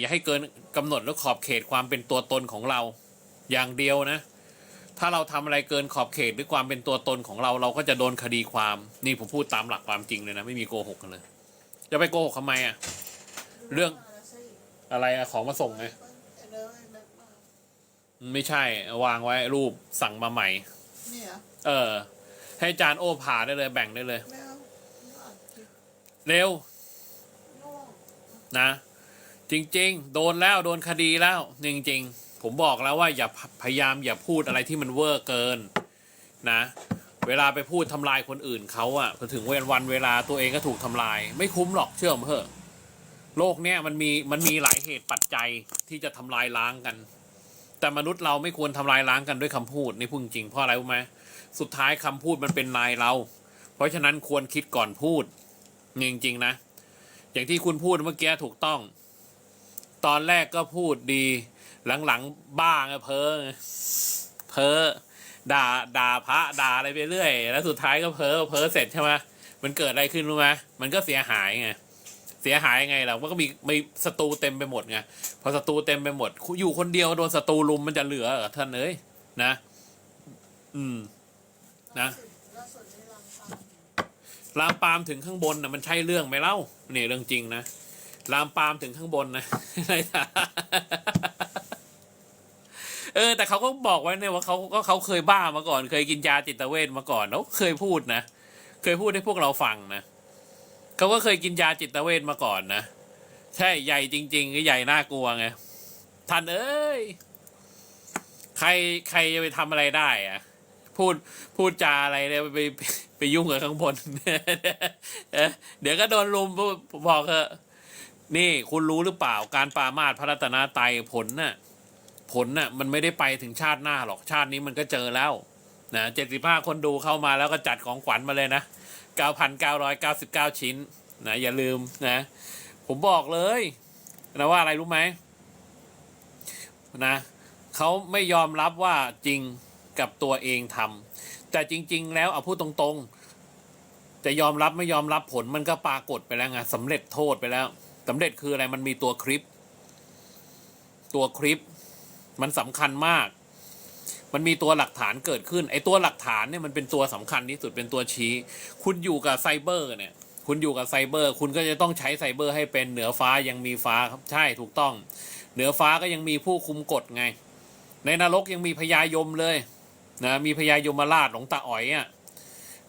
อย่าให้เกินกำหนดและขอบเขตความเป็นตัวตนของเรา อย่างเดียวนะ ถ้าเราทำอะไรเกินขอบเขตหรือความเป็นตัวตนของเรา เราก็จะโดนคดีความนี่ผมพูดตามหลักความจริงเลยนะ ไม่มีโกหกกันเลยจะไปโกหกทำไมอะเรื่องอะไรอะของมาส่งไงไม่ใช่ วางไว้รูปสั่งมาใหม่เนี่ยเออ ให้จานโอผ่าได้เลย แบ่งได้เลยไม่เอาไม่อ่านคลิปเร็วง่วงนะ จริง ๆ โดนแล้วโดนคดีแล้ว จริง ๆ ผมบอกแล้วว่าอย่าพยายามอย่าพูดอะไรที่มันเวอร์เกินนะ เวลาไปพูดทำลายคนอื่นเขาอะพอถึงวันวันเวลาตัวเองก็ถูกทำลาย ไม่คุ้มหรอกเชื่อผมเถอะโลกเนี้ยมันมีมันมีหลายเหตุปัจจัยที่จะทำลายล้างกัน แต่มนุษย์เราไม่ควรทำลายล้างกันด้วยคำพูดนี่พูดจริงเพราะอะไรรู้ไหมสุดท้ายคำพูดมันเป็นนายเรา เพราะฉะนั้นควรคิดก่อนพูดจริงๆนะ อย่างที่คุณพูดเมื่อกี้ถูกต้อง ตอนแรกก็พูดดี หลังๆบ้าไงเพ้อไงเพ้อด่าด่าพระด่าอะไรไปเรื่อย แล้วสุดท้ายก็เพ้อเพ้อเสร็จใช่ไหมมันเกิดอะไรขึ้นรู้ไหมมันก็เสียหายไงเสียหายยังไงล่ะมันก็มีมีศัตรูเต็มไปหมดไงพอศัตรูเต็มไปหมด อยู่คนเดียวโดนศัตรูลุมมันจะเหลือเหรอท่านเอ้ยนะ อืม นะล่าสุดได้รังปามลามปามถึงข้างบนนะมันใช่เรื่องไหมเล่านี่เรื่องจริงนะ ลามปามถึงข้างบนนะเออ แต่เขาก็บอกไว้เนี่ยว่าเขาก็เขาเคยบ้ามาก่อน เคยกินยาจิตเวชมาก่อนแล้วเคยพูดนะเคยพูดให้พวกเราฟังนะเขาก็เคยกินยาจิตเวชมาก่อนนะใช่ใหญ่จริงๆก็ใหญ่น่ากลัวไงท่านเอ้ยใครใครจะไปทำอะไรได้อะพูดพูดจาอะไรเนี่ยไปไปยุ่งกับข้างบนเออเดี๋ยวก็โดนลุมบอกเถอะ นี่คุณรู้หรือเปล่าการปรามาสพระรัตนตรัยผลน่ะผลน่ะมันไม่ได้ไปถึงชาติหน้าหรอกชาตินี้มันก็เจอแล้วนะเจ็ดสิบห้าคนดูเข้ามาแล้วก็จัดของขวัญมาเลยนะเก้าพันเก้าร้อยเก้าสิบเก้าชิ้นนะอย่าลืมนะ ผมบอกเลยนะว่าอะไรรู้ไหมนะเขาไม่ยอมรับว่าจริงกับตัวเองทำแต่จริง ๆ แล้วเอาพูดตรงๆ จะยอมรับไม่ยอมรับผลมันก็ปรากฏไปแล้วไงสำเร็จโทษไปแล้ว สำเร็จคืออะไรมันมีตัวคลิป ตัวคลิป มันสำคัญมาก มันมีตัวหลักฐานเกิดขึ้น ไอ้ตัวหลักฐานเนี่ยมันเป็นตัวสำคัญที่สุดเป็นตัวชี้ คุณอยู่กับไซเบอร์เนี่ยคุณอยู่กับไซเบอร์ คุณก็จะต้องใช้ไซเบอร์ให้เป็นเหนือฟ้ายังมีฟ้าครับใช่ถูกต้อง เหนือฟ้าก็ยังมีผู้คุมกฎไง ในนรกยังมีพญายมเลยนะมีพญายมราชหลวงตาอ๋อยอะ่ะ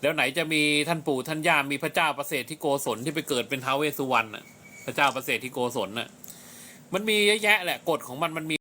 แล้วไหนจะมีท่านปู่ท่านย่ามีพระเจ้าประเสริฐที่โกศลที่ไปเกิดเป็นท้าวเวสสุวรรณน่ะ พระเจ้าประเสริฐที่โกศลน่ะมันมีเยอะแยะแหละกฎของมันมันมี